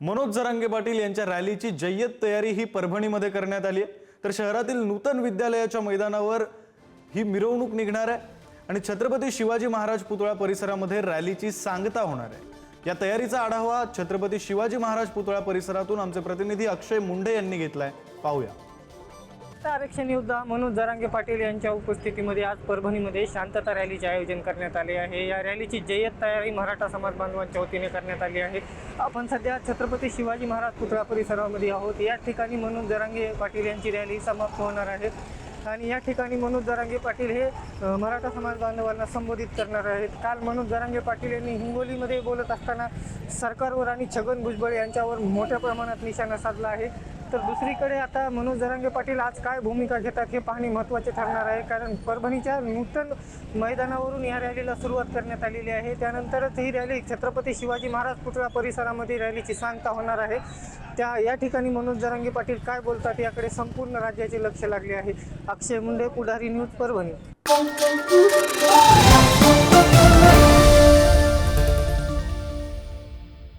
मनोज जरांगे पाटील यांच्या रॅलीची जय्यत तयारी ही परभणीमध्ये करण्यात आली आहे. तर शहरातील नूतन विद्यालयाच्या मैदानावर ही मिरवणूक निघणार आहे आणि छत्रपती शिवाजी महाराज पुतळा परिसरामध्ये रॅलीची सांगता होणार आहे. या तयारीचा आढावा छत्रपती शिवाजी महाराज पुतळा परिसरातून आमचे प्रतिनिधी अक्षय मुंडे यांनी घेतलाय. पाहूया. आता आरक्षण योद्धा मनोज जरांगे पाटील यांच्या उपस्थितीमध्ये आज परभणीमध्ये शांतता रॅलीचे आयोजन करण्यात आले आहे. या रॅलीची जय्यत तयारी मराठा समाज बांधवांच्या वतीने करण्यात आली आहे. आपण सध्या छत्रपती शिवाजी महाराज पुतळा परिसरामध्ये आहोत. या ठिकाणी मनोज जरांगे पाटील यांची रॅली समाप्त होणार आहे. आणि या ठिकाणी मनोज जरांगे पाटील हे मराठा समाज बांधवांना संबोधित करणार आहेत. काल मनोज जरांगे पाटील यांनी हिंगोलीमध्ये बोलत असताना सरकारवर आणि छगन भुजबळ यांच्यावर मोठ्या प्रमाणात निशाणा साधला आहे. तर दुसरीकडे आता मनोज जरांगे पाटील आज काय भूमिका घेतात हे पाहणे महत्त्वाचे ठरणार आहे. कारण परभणीच्या नूतन मैदानावरून या रॅलीला सुरुवात करण्यात आलेली आहे. त्यानंतरच ही रॅली छत्रपती शिवाजी महाराज पुतळा परिसरामध्ये रॅलीची सांगता होणार आहे. त्या या ठिकाणी मनोज जरांगे पाटील काय बोलतात याकडे संपूर्ण राज्याचे लक्ष लागले आहे. अक्षय मुंडे पुढारी न्यूज परभणी.